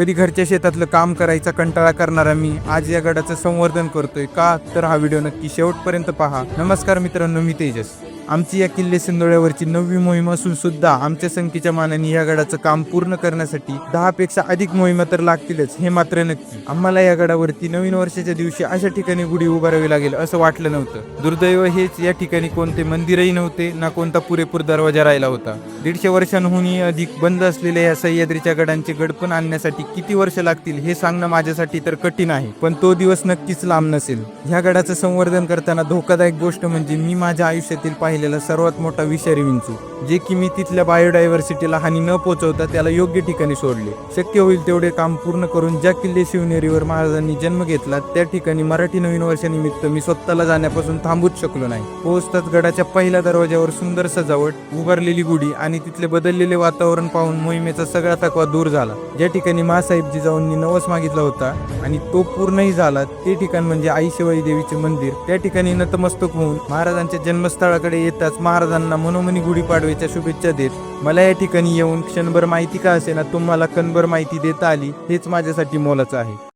कधी घरच्या शेतातलं काम करायचा कंटाळा करणारा मी आज या गडाचं संवर्धन करतोय का? तर हा व्हिडिओ नक्की शेवटपर्यंत पहा. नमस्कार मित्रांनो मी तेजस. आमची या किल्ले सिंदोळ्यावरची नववी मोहीम असून सुद्धा आमच्या संख्येच्या मानाने या गडाचं काम पूर्ण करण्यासाठी दहा पेक्षा अधिक मोहिमा तर लागतीलच हे मात्र नक्की. आम्हाला या गडावरती नवीन वर्षाच्या दिवशी अशा ठिकाणी गुढी उभारावी लागेल असं वाटलं नव्हतं. दुर्दैव हेच या ठिकाणी कोणते मंदिरही नव्हते ना कोणता पुरेपूर दरवाजा राहिला होता. दीडशे वर्षांहूनही अधिक बंद असलेल्या या सह्याद्रीच्या गडांचे गडपण आणण्यासाठी किती वर्ष लागतील हे सांगणं माझ्यासाठी तर कठीण आहे. पण तो दिवस नक्कीच लांब नसेल. ह्या गडाचं संवर्धन करताना धोकादायक गोष्ट म्हणजे मी माझ्या आयुष्यातील राहिलेला सर्वात मोठा विषारी विंचू जे की मी तिथल्या बायोडायव्हर्सिटीला हानी न पोहोचवता त्याला योग्य ठिकाणी सोडले. शक्य होईल तेवढे काम पूर्ण करून ज्या किल्ले शिवनेरीवर महाराजांनी जन्म घेतला. त्या ठिकाणी मराठी नवीन वर्षानिमित्त मी स्वतःला जाण्यापासून थांबूच शकलो नाही. पोहोचताच गडाच्या पहिल्या दरवाज्यावर सुंदर सजावट उभारलेली गुढी आणि तिथले बदललेले वातावरण पाहून मोहिमेचा सगळा थकवा दूर झाला. ज्या ठिकाणी महासाहेबजी जिजाऊंनी नवस मागितला होता आणि तो पूर्णही झाला ते ठिकाण म्हणजे आई शिवाई देवीचे मंदिर. त्या ठिकाणी नतमस्तक होऊन महाराजांच्या जन्मस्थळाकडे येताच महाराजांना मनोमनी गुढीपाडव्याच्या शुभेच्छा देत मला या ठिकाणी येऊन क्षणभर माहिती का असेना तुम्हाला कणभर माहिती देता आली हेच माझ्यासाठी मोलाचं आहे.